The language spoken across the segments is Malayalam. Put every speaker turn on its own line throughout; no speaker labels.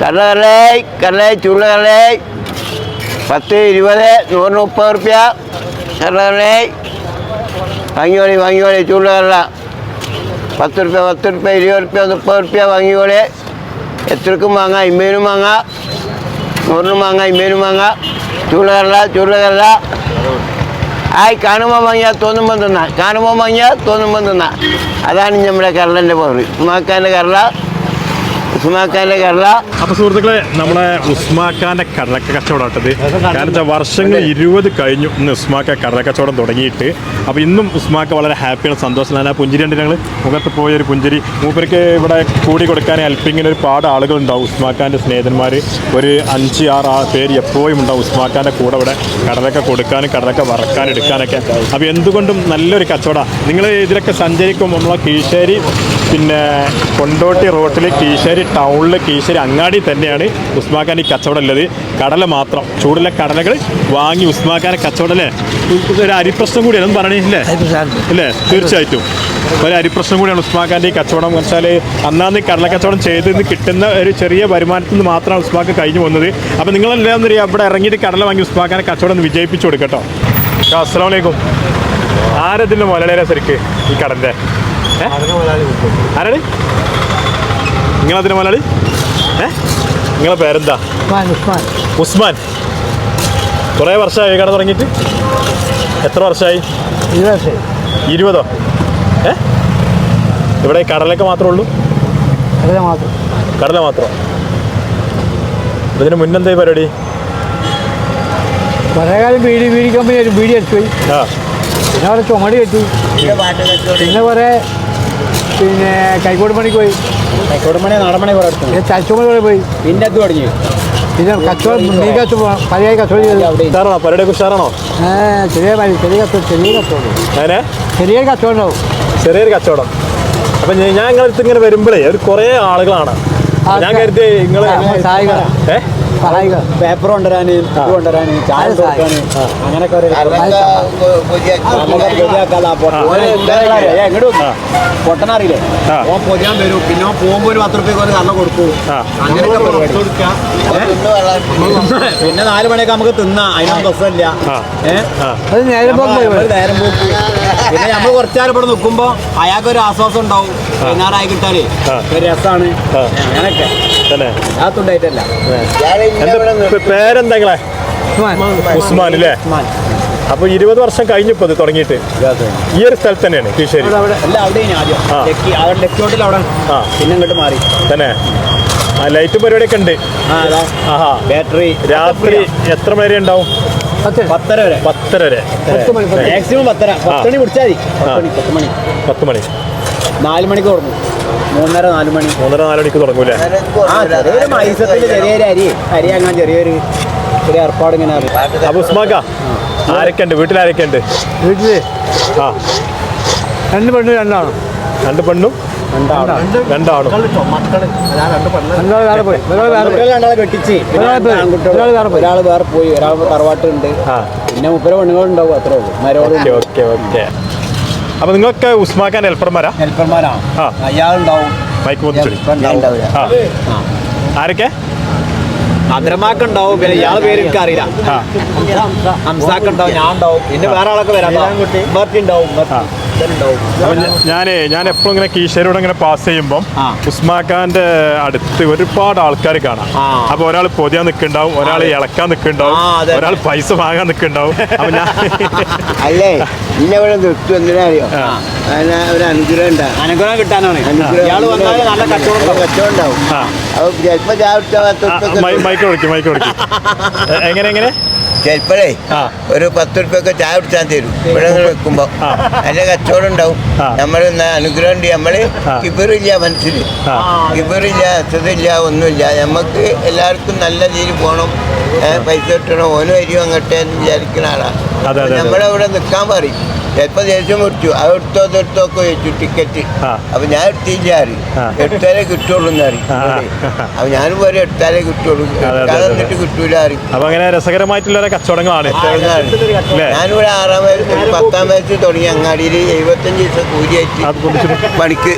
കടലേ കടലേ ചുള്ളകടലേ പത്ത് ഇരുപത് നൂറ് മുപ്പത് റുപ്യ. കടലേ വാങ്ങിയോളി വാങ്ങിയോളി ചുള്ളകടല പത്ത് റുപ്യ പത്ത് റുപ്യ ഇരുപത് റുപ്യ മുപ്പത് റുപ്യ വാങ്ങിയോളി എത്രക്കും വാങ്ങാം ഇമ്മേനും വാങ്ങാം. നൂറിനും വാങ്ങാം ഇമ്മേനും വാങ്ങാം. ചുള്ളകടല ചുള്ളകടല ആയി കാണുമ്പോൾ വാങ്ങിയാൽ തോന്നുമ്പോൾ തിന്നാ. കാണുമ്പോൾ വാങ്ങിയാൽ തോന്നുമ്പോൾ തിന്നാ. അതാണ് നമ്മുടെ കരളന്റെ പവർ ഉമ്മാക്കാന്റെ കരള ഉസ്മാക്കാന്റെ കരള
അപ്പൊ സുഹൃത്തുക്കളെ നമ്മളെ ഉസ്മാക്കാന്റെ കടലക്ക കച്ചവടമാട്ടത് കാരണം വർഷങ്ങൾ ഇരുപത് കഴിഞ്ഞു ഇന്ന് ഉസ്മാക്ക കടല കച്ചവടം തുടങ്ങിയിട്ട്. അപ്പൊ ഇന്നും ഉസ്മാക്ക വളരെ ഹാപ്പിയാണ് സന്തോഷമാണ്. ആ പുഞ്ചിരി ഉണ്ട് ഞങ്ങൾ മുഖത്ത് പോയ ഒരു പുഞ്ചിരി. മൂപ്പർക്ക് ഇവിടെ കൂടി കൊടുക്കാൻ ഹെൽപ്പിങ്ങിന് ഒരുപാട് ആളുകൾ ഉണ്ടാവും ഉസ്മാക്കാന്റെ സ്നേഹിതന്മാർ ഒരു അഞ്ച് ആറ് ആ പേര് എപ്പോഴും ഉണ്ടാവും ഉസ്മാക്കാന്റെ കൂടെ ഇവിടെ കടലൊക്കെ കൊടുക്കാനും കടലൊക്കെ വറക്കാനും എടുക്കാനൊക്കെ. അപ്പോൾ എന്തുകൊണ്ടും നല്ലൊരു കച്ചവടമാണ് നിങ്ങൾ ഇതിലൊക്കെ സഞ്ചരിക്കുമ്പോൾ നമ്മളെ കീശേരി പിന്നെ കൊണ്ടോട്ടി റോട്ടിൽ കീശ്ശേരി ടൗണിൽ കീശ്ശേരി അങ്ങാടി തന്നെയാണ് ഉസ്മാക്കാൻ ഈ കച്ചവടം ഉള്ളത്. കടല മാത്രം. ചൂടുള്ള കടലകൾ വാങ്ങി ഉസ്മാക്കാനെ കച്ചവടം അല്ലേ? ഒരു അരിപ്രശ്നം കൂടിയാണ്. ഒന്നും പറയണില്ലേ അല്ലേ തീർച്ചയായിട്ടും. ഒരു അരിപ്രശ്നം കൂടിയാണ് ഉസ്മാക്കാന്റെ ഈ കച്ചവടം. എന്ന് വെച്ചാൽ അന്നാന്ന് കടല കച്ചവടം ചെയ്ത് കിട്ടുന്ന ഒരു ചെറിയ വരുമാനത്തിൽ നിന്ന് മാത്രമാണ് ഉസ്മാക്ക് കഴിഞ്ഞു വന്നത് അപ്പോൾ നിങ്ങളെല്ലാം അറിയാം അവിടെ ഇറങ്ങിയിട്ട് കടല വാങ്ങി ഉസ്മാക്കാനെ കച്ചവടം ഒന്ന് വിജയിപ്പിച്ചു കൊടുക്കട്ടോ. അസ്സാം വലൈക്കും ആരതിന്റെ മുതലേരെ ശരിക്ക് ഈ കടലിന്റെ ആരാണ്? നിങ്ങളതിന് മലയാളി? ഏ? നിങ്ങളെ പേരെന്താ? ഉസ്മാൻ. കുറേ വർഷമായി കട തുടങ്ങിയിട്ട്? എത്ര വർഷമായി? ഇരുപതോ? ഏ? ഇവിടെ കടലൊക്കെ മാത്രമേ ഉള്ളൂ? കടല മാത്രം. ഇതിന് മുന്നെന്തായി പരിപാടി?
കുറേക്കാലം ബീഡി ബീഡി കമ്പനി ഒരു ബീഡി അടിച്ചു. പോയി
ആ.
പിന്നെ ചുമടി കെട്ടി. പിന്നെ കുറേ പിന്നെ കൈക്കോട് പണിക്ക് പോയി.
കൊടുമണി നടമണി കുറെ
പോയി?
പിന്നെ അത് തുടങ്ങി?
പിന്നെ കച്ചവടം മീൻ കച്ചവടം പഴയ കച്ചവടം ചെയ്തു
അവിടെ.
ഉഷാറാണോ? പരിപാടിയെ
ചെറിയ ചെറിയ കച്ചവടം ചെറിയ കച്ചവടം.
അങ്ങനെ
ചെറിയ കച്ചവടം ഉണ്ടാവും.
ചെറിയൊരു കച്ചവടം. അപ്പം ഞാൻ അടുത്ത് ഇങ്ങനെ വരുമ്പോഴേ ഒരു കുറേ ആളുകളാണ്. ഞാൻ കരുതി നിങ്ങൾ
സഹായിക
ഏ
പേപ്പർ കൊണ്ടുവരാന് ഇത് കൊണ്ടുവരാന് ചായ
അത്
കൊടുക്കാന്. അങ്ങനെയൊക്കെ ഒരു
ആ.
പൊട്ടനറിയില്ലേ. ഓൻ പൊതിയാൻ വരും. പിന്നെ ഓൻ പോകുമ്പോ ഒരു പത്ത് റുപ്യക്ക് ഒരു കള്ള കൊടുക്കൂ. അങ്ങനെയൊക്കെ പിന്നെ നാല് മണിയൊക്കെ നമുക്ക് തിന്നാം. അതിനൊന്നും പ്രശ്നമില്ല. ഏഹ്
അത് നേരെ പോയി
നമ്മൾ നേരം പോക്ക് പിന്നെ നമ്മൾ കുറച്ചാലും ഇവിടെ നിൽക്കുമ്പോ അയാൾക്ക് ഒരു ആശ്വാസം ഉണ്ടാവും. വൈകുന്നേരമായി കിട്ടാലേ.
രസാണ്
ഒരു രസമാണ്. അങ്ങനെയൊക്കെ. അകത്തുണ്ടായിട്ടല്ല
എന്താ പേരെന്താ ഉസ്മാൻ. അല്ലേ? അപ്പൊ ഇരുപത് വർഷം കഴിഞ്ഞപ്പോ ഇത് തുടങ്ങിയിട്ട്. ഈ ഒരു സ്ഥലത്ത് തന്നെയാണ്
മാറി.
തന്നെ. ആ ലൈറ്റ് പരിപാടിയൊക്കെ ഉണ്ട്.
ബാറ്ററി
രാത്രി എത്ര മണി വരെ ഉണ്ടാവും?
പത്ത്.
പത്തര വരെ.
പത്തര
മാക്സിമം പത്തര. പത്ത് മണി പിടിച്ചാൽ മതി. പത്ത് മണി നാല് മണിക്ക് തുറന്നു മൂന്നര നാല് മണി.
മൂന്നര നാല് മണിക്ക് തുടങ്ങൂലേ
ആ ചെറിയൊരു മൈസത്തിൽ ചെറിയൊരു അരി അരി അങ്ങനെ ചെറിയൊരു ചെറിയ ഏർപ്പാട് ഇങ്ങനെ
അപ്പൊ ഉസ്മാക്ക ആരൊക്കെ ഉണ്ട്? വീട്ടിൽ ആരൊക്കെ ഉണ്ട്?
വീട്ടിൽ
ആ.
രണ്ട് പെണ്ണും രണ്ടാണ്.
രണ്ട് പെണ്ണും രണ്ടാണും.
രണ്ടാൾ വേറെ പോയി. ഒരാൾ വേറെ പോയി.
രണ്ടാളെ കെട്ടിച്ച്. പിന്നെ
ഒരാൾ പോയി. വേറെ പോയി.
ഒരാൾ വേറെ പോയി. ഒരാൾ തറവാട്ടുണ്ട് പിന്നെ മുപ്പര പെണ്ണുങ്ങളുണ്ടാവും അത്രേ ഉള്ളൂ. മരോളും
ഓക്കെ ഓക്കെ. ഓക്കെ അപ്പൊ നിങ്ങൾക്ക് ഉസ്മാക്കാൻ ഹെൽപ്പർമാരാ?
ഹെൽപ്പർമാരാണ്
ആരൊക്കെ
അയാളുണ്ടാവും
മൈക്ക് ആരൊക്കെ
പിന്നെ ഇയാളെ പേര് എനിക്ക് അറിയില്ല. ഹംസാക്ക് ഉണ്ടാവും ഞാൻ ഉണ്ടാവും പിന്നെ വേറെ ആളൊക്കെ വരാം ഉമ്മർത്തി ഉണ്ടാവും
ഞാനേ ഞാൻ എപ്പോഴും ഇങ്ങനെ കീശേരോട് ഇങ്ങനെ പാസ് ചെയ്യുമ്പോൾ
ഉസ്മാക്കാന്റെ
ഉസ്മാഖാന്റെ അടുത്ത് ഒരുപാട് ആൾക്കാർ കാണാം. അപ്പൊ ഒരാൾ പൊതിയാൻ നിൽക്കുന്നുണ്ടാവും ഒരാൾ ഇളക്കാൻ നിൽക്കുന്നുണ്ടാവും ഒരാൾ പൈസ വാങ്ങാൻ നിൽക്കുന്നുണ്ടാവും. അപ്പൊ ഞാൻ
അല്ലേ? ഇന്നെ ഇവിടെ നിർത്തും എന്തിനാ അറിയോ. ഒരു അനുഗ്രഹം ഉണ്ടാകും
അനുഗ്രഹം കിട്ടാനാണ്. ഇയാൾ വന്നാൽ നല്ല കച്ചവടം
കച്ചവടം ഉണ്ടാവും. ചിലപ്പോ ചാവിട്ട
ആ, മൈ- മൈക്ക് വിളിക്കും മൈക്ക് വിളിക്കും എങ്ങനെ എങ്ങനെ?
ചിലപ്പോഴേ
ആ.
ഒരു പത്ത് റുപ്യൊക്കെ ചായ കുടിച്ചാൽ തരും. ഇവിടെ വെക്കുമ്പോ.
ആ.
നല്ല കച്ചവടം ഉണ്ടാവും
ആ.
നമ്മൾ അനുഗ്രഹം ഉണ്ട് നമ്മൾ
ആ.
ഇവരില്ല മനസ്സിൽ
ആ.
അസ്വതില്ല അസതില്ല ഒന്നുമില്ല. നമുക്ക് എല്ലാവർക്കും നല്ല രീതിയിൽ പോകണം ഏ, പൈസ കിട്ടണം. ഓനും അരിയും അങ്ങോട്ടേ എന്ന് വിചാരിക്കുന്ന ആളാണ്
അതെ, അതെ.
നമ്മളവിടെ നിൽക്കാൻ പറയും. ചിലപ്പോ ദേഷ്യം വിളിച്ചു അത് എടുത്തോ എടുത്തോ ചോദിച്ചു ടിക്കറ്റ് അപ്പൊ ഞാൻ എടുത്തില്ല
അറി.
എടുത്താലേ കിട്ടുള്ളൂ
എന്നറി.
അപ്പൊ ഞാനും വരെ എടുത്താലേ കിട്ടുള്ളൂ. എടുക്കാതെ. എന്നിട്ട് കിട്ടൂല അറി
അപ്പൊ അങ്ങനെ രസകരമായിട്ടുള്ള ഒരു കച്ചവടങ്ങളാണ്.
ഞാനിവിടെ ആറാം വയസ്സ് പത്താം വയസ്സിൽ തുടങ്ങി. അങ്ങാടിയിൽ എഴുപത്തഞ്ച് ദിവസം കൂലിയായിട്ട് പണിക്ക്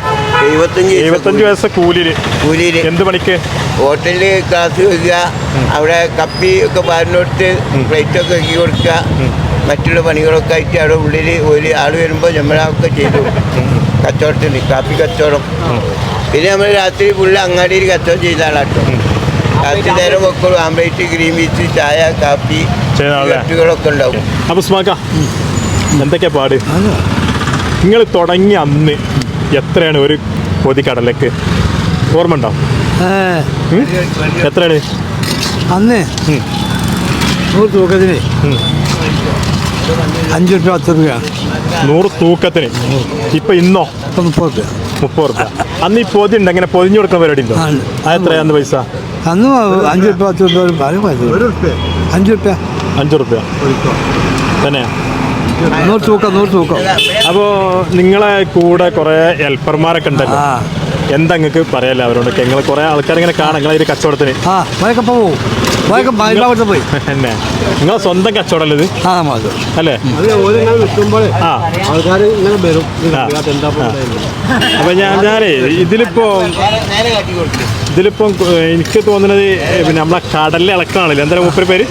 എഴുപത്തഞ്ച്
എഴുപത്തഞ്ച് വയസ്സ് കൂലിയിൽ.
കൂലിയിൽ
എന്ത് പണിക്ക്?
ഹോട്ടലിൽ ക്ലാസ് വെക്കുക അവിടെ കപ്പി ഒക്കെ പാലിനോട്ട് പ്ലേറ്റൊക്കെ വെക്കി കൊടുക്കുക. മറ്റുള്ള പണികളൊക്കെ ആയിട്ട് അവിടെ ഉള്ളിൽ ഒരു ആൾ വരുമ്പോൾ നമ്മളൊക്കെ ചെയ്തു. കച്ചവടത്തിന് കാപ്പി കച്ചവടം. പിന്നെ നമ്മൾ രാത്രി ഫുള്ള് അങ്ങാടിയിൽ കച്ചവടം ചെയ്ത ആളാട്ടോ. രാത്രി നേരം വെക്കുള്ളൂ ആംബ്ലേറ്റ് ഗ്രീൻ പീസ് ചായ കാപ്പി? കട്ടുകളൊക്കെ ഉണ്ടാവും.
അപ്പൊ എന്തൊക്കെയാ പാട്? നിങ്ങൾ തുടങ്ങിയ അന്ന് എത്രയാണ് ഒരു പൊതി കടലക്ക് ഓർമ്മ ഉണ്ടോ? എത്രയാണ്?
അന്ന്? നൂറ് തൂക്കത്തിന്.
ഉം.
അഞ്ച് രൂപ പത്ത് രൂപ.
നൂറ് തൂക്കത്തിന്. ഇപ്പൊ ഇന്നോ?
മുപ്പത്. രൂപ
മുപ്പത് രൂപ. അന്ന് ഈ പൊതി ഉണ്ട് അങ്ങനെ പൊതിഞ്ഞു കൊടുക്കുന്ന പരിപാടി ഉണ്ടോ?
ആ, ഉണ്ട്.
അത് എത്രയാന്ന് പൈസ?
അന്ന് അഞ്ച് രൂപ പത്ത് രൂപ അഞ്ചു രൂപ. അഞ്ച് രൂപ
അഞ്ചു രൂപ തന്നെ?
നൂറ് തൂക്കം നൂറ് തൂക്കം.
അപ്പോ നിങ്ങളെ കൂടെ കുറെ ഹെൽപ്പർമാരൊക്കെ ഉണ്ടല്ലോ. എന്താ നിങ്ങൾക്ക് പറയാല്ല അവരോട് നിങ്ങൾ കുറെ ആൾക്കാർ ഇങ്ങനെ കാണാം നിങ്ങളെ ഒരു കച്ചവടത്തിന്.
ആ പോവും. മൈലാവത്ത് പോയി.
തന്നെ. നിങ്ങൾ സ്വന്തം കച്ചവടമല്ലേ ഇത്?
ആ നമ്മൾ
അല്ലേ? ആ.
ആൾക്കാർ ഇങ്ങനെ വരും.
അപ്പൊ ഞാൻ ഞാനേ ഇതിലിപ്പോ
നേരെ കാട്ടി കൊടുക്കും
ഇതിലിപ്പോ എനിക്ക് തോന്നുന്നത് പിന്നെ നമ്മളെ കടലിൽ ഇളക്കാണല്ലോ എന്തായാലും മൂപ്പര് പേര്?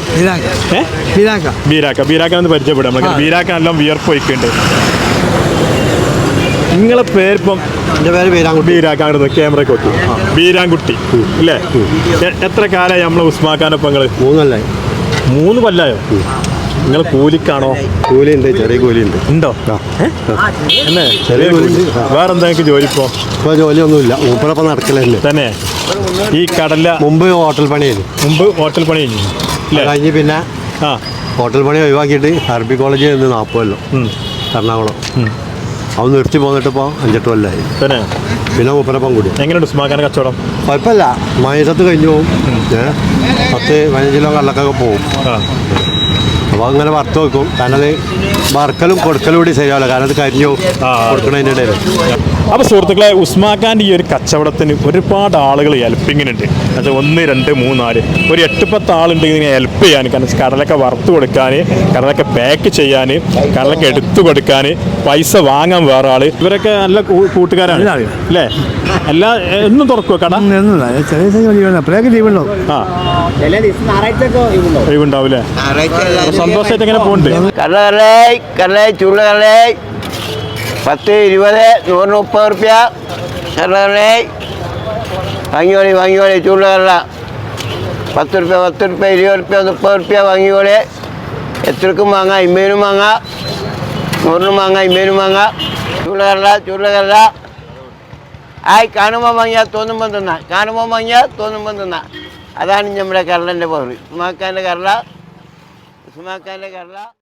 ബീരാക്ക ബീരാക്ക
ബീരാക്ക ഒന്ന് പരിചയപ്പെടാം. നമ്മൾ
ആ.
ബീരാക്ക എല്ലാം വിയർപ്പ് വയ്ക്കുന്നുണ്ട് നിങ്ങളെ പേരിപ്പം
എന്റെ പേര് ബീരാങ്കുട്ടി
ബീരാക്ക ക്യാമറ ക്യാമറയ്ക്ക് വെക്കും ബീരാൻകുട്ടി അല്ലേ എത്ര കാലമായി നമ്മളെ ഉസ്മാക്കാനൊപ്പം നിങ്ങൾ
മൂന്നല്ലേ
മൂന്ന് കൊല്ലായോ? നിങ്ങൾ കൂലിക്കാണോ?
കൂലിയുണ്ട് ചെറിയ കൂലിയുണ്ട്.
ഉണ്ടോ? എന്നെ? ചെറിയ കൂലി വേറെന്താ നിങ്ങൾക്ക് ജോലി ഇപ്പോ?
ഇപ്പോൾ ജോലിയൊന്നുമില്ല. മൂപ്പരപ്പം നടക്കലല്ലേ
തന്നെ? ഈ കടല
മുമ്പ് ഹോട്ടൽ പണിയായിരുന്നു.
മുമ്പ് ഹോട്ടൽ പണി കഴിഞ്ഞു.
കഴിഞ്ഞ് പിന്നെ
ആ.
ഹോട്ടൽ പണി ഒഴിവാക്കിയിട്ട് അറബി കോളേജിൽ നിന്ന് നാൽപ്പതല്ലോ എറണാകുളം. അവൻ നിർത്തി പോന്നിട്ട് ഇപ്പോൾ അഞ്ചെട്ട്
കൊല്ലായി.
പിന്നെ മൂപ്പരപ്പം കൂടി
എങ്ങനെയുണ്ട് ഉസ്മാക്കാന കച്ചവടം?
കുഴപ്പമില്ല. മൈസത്ത് കഴിഞ്ഞു പോകും ഏഹ് പത്ത് പതിനഞ്ച് കിലോ കള്ളക്കൊക്കെ പോകും
ആ.
അപ്പോൾ അങ്ങനെ വറുത്ത് വെക്കും. കാരണം അത് വറുക്കലും കൊടുക്കലും കൂടി ശരിയാവില്ല. കാരണം അത് കരിഞ്ഞു കൊടുക്കണതിന്റെ ഇടയിൽ
അപ്പോൾ സുഹൃത്തുക്കളെ ഉസ്മാഖാന്റെ ഈ ഒരു കച്ചവടത്തിന് ഒരുപാട് ആളുകൾ ഹെൽപ്പിങ്ങിനുണ്ട്. അത് ഒന്ന് രണ്ട് മൂന്ന് നാല്. ഒരു എട്ട് പത്ത് ആളുണ്ട് ഇതിനെ ഹെൽപ്പ് ചെയ്യാൻ. കാരണം കടലൊക്കെ വറുത്ത് കൊടുക്കാൻ കടലൊക്കെ പാക്ക് ചെയ്യാൻ കടലൊക്കെ എടുത്തു കൊടുക്കാൻ പൈസ വാങ്ങാൻ വേറെ ആൾ. ഇവരൊക്കെ നല്ല കൂട്ടുകാരാണ്. അല്ലേ? എല്ലാ എന്നും തുറക്കുമോ കട?
ഒന്നുമില്ല ചെറിയ ചെറിയ ലീവ് അപ്പോഴേക്ക് ലീവ് ഉണ്ടാവും.
ആ.
ചില ദിവസം ഞായറാഴ്ച ഒക്കെ ഒഴിവുണ്ടോ
ഒഴിവുണ്ടാവില്ലേ അപ്പോൾ സന്തോഷമായിട്ട് എങ്ങനെ പോകുന്നുണ്ട്
കടലേ കടലേ കടലേ പത്ത് ഇരുപത് നൂറ് മുപ്പത് റുപ്യ. വാങ്ങിയോളി വാങ്ങിയോളി ചുള്ള കടല പത്ത് റുപ്യ പത്ത് റുപ്യ ഇരുപത് റുപ്യ മുപ്പത് റുപ്യ വാങ്ങിയോളി എത്രക്കും വാങ്ങാം ഇമ്മേനും വാങ്ങാം നൂറിനും വാങ്ങാം ഇമ്മേനും വാങ്ങാം. ചുള്ള കടല ആയി കാണുമ്പോൾ വാങ്ങിയാൽ തോന്നുമ്പോൾ തിന്ന. കാണുമ്പോൾ വാങ്ങിയാൽ തോന്നുമ്പോൾ തിന്ന. അതാണ് നമ്മുടെ കരളന്റെ പൗറി ഉസ്മാക്കാന്റെ കരള ഉസ്മാക്കാന്റെ കടല.